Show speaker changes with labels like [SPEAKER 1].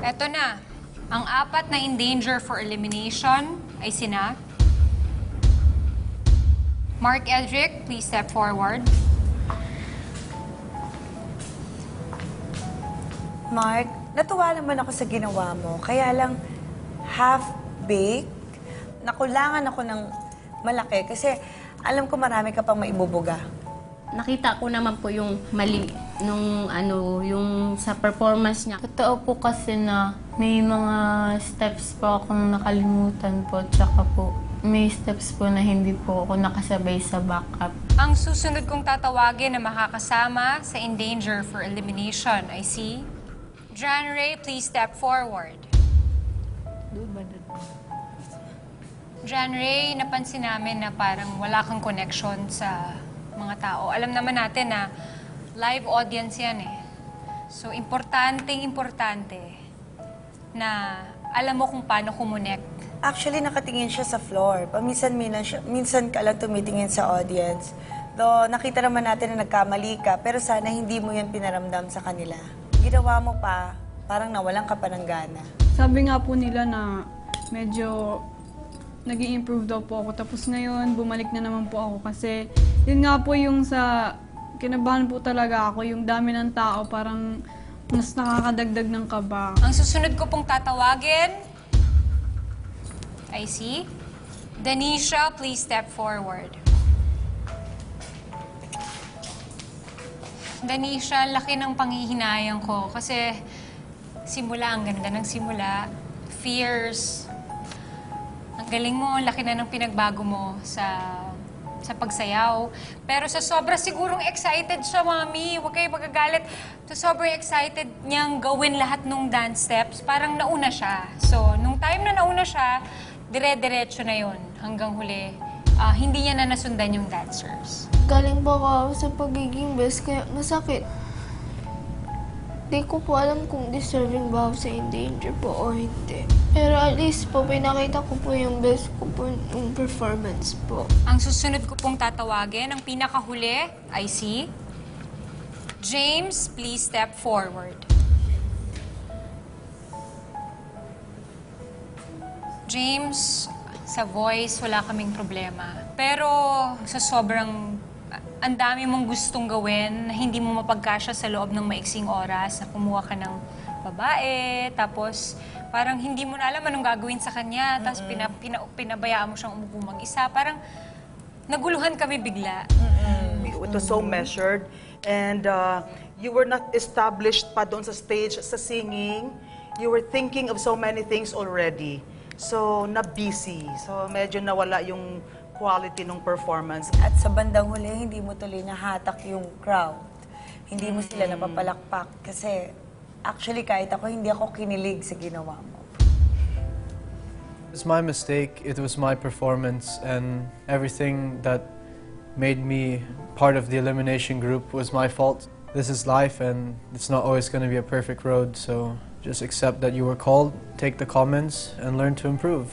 [SPEAKER 1] Eto na. Ang apat na in danger for elimination ay sina Mark Edric, please step forward.
[SPEAKER 2] Mark, natuwa naman ako sa ginawa mo. Kaya lang, half-baked, nakulangan ako ng malaki kasi alam ko marami ka pang maibubuga.
[SPEAKER 3] Nakita ko naman po yung mali nung ano, yung sa performance niya. Totoo po kasi na may mga steps po akong nakalimutan po, tsaka po may steps po na hindi po ako nakasabay sa backup.
[SPEAKER 1] Ang susunod kong tatawagin na makakasama sa in danger for elimination ay si John Ray, please step forward. John Ray, napansin namin na parang wala kang connection sa mga tao. Alam naman natin na live audience yan eh. So, importanteng importante na alam mo kung paano kumonect.
[SPEAKER 2] Actually, nakatingin siya sa floor. Paminsan-minsan siya, minsan ka lang tumitingin sa audience. Though, nakita naman natin na nagkamali ka, pero sana hindi mo yan pinaramdam sa kanila. Ginawa mo pa, parang nawalan ka pa ng gana.
[SPEAKER 4] Sabi nga po nila na medyo nag improve daw po ako. Tapos ngayon, bumalik na naman po ako kasi yun nga po yung sa kinabahan po talaga ako, yung dami ng tao, parang mas nakakadagdag ng kaba.
[SPEAKER 1] Ang susunod ko pong tatawagin ay si Danisha, please step forward. Danisha, laki ng panghihinayang ko kasi simula, ang ganda ng simula. Fears. Ang galing mo, laki na ng pinagbago mo sa sa pagsayaw. Pero sa sobra sigurong excited siya, mami. Huwag kayo magagalit. Sa sobrang excited niyang gawin lahat ng dance steps, parang nauna siya. So, nung time na nauna siya, dire-diretso na yon hanggang huli. ah, hindi niya na nasundan yung dancers.
[SPEAKER 5] Galing ba ako sa pagiging best kaya masakit. Di ko po alam kung deserving ba ako sa endanger po o hindi. Pero at least po, pinakita ko po yung best ko po yung performance po.
[SPEAKER 1] Ang susunod ko pong tatawagin, ang pinakahuli ay si James, please step forward. James, sa voice, wala kaming problema. Pero sa sobrang ang dami mong gustong gawin na hindi mo mapagkasya sa loob ng maiksing oras na kumuha ka ng babae, tapos parang hindi mo na alam anong gagawin sa kanya, tapos pina, pina- pinabayaan mo siyang umupo mag-isa. Parang naguluhan kami bigla.
[SPEAKER 6] It was so measured. And uh, you were not established pa doon sa stage sa singing. You were thinking of so many things already. So, na-busy. So, medyo nawala yung quality ng performance.
[SPEAKER 2] At sa bandang huli, hindi mo tuloy nahatak yung crowd. Hindi mo sila napapalakpak. Kasi actually kahit ako, hindi ako kinilig sa ginawa mo.
[SPEAKER 7] It's my mistake. It was my performance, and everything that made me part of the elimination group was my fault. This is life, and it's not always going to be a perfect road. So just accept that you were called, take the comments, and learn to improve.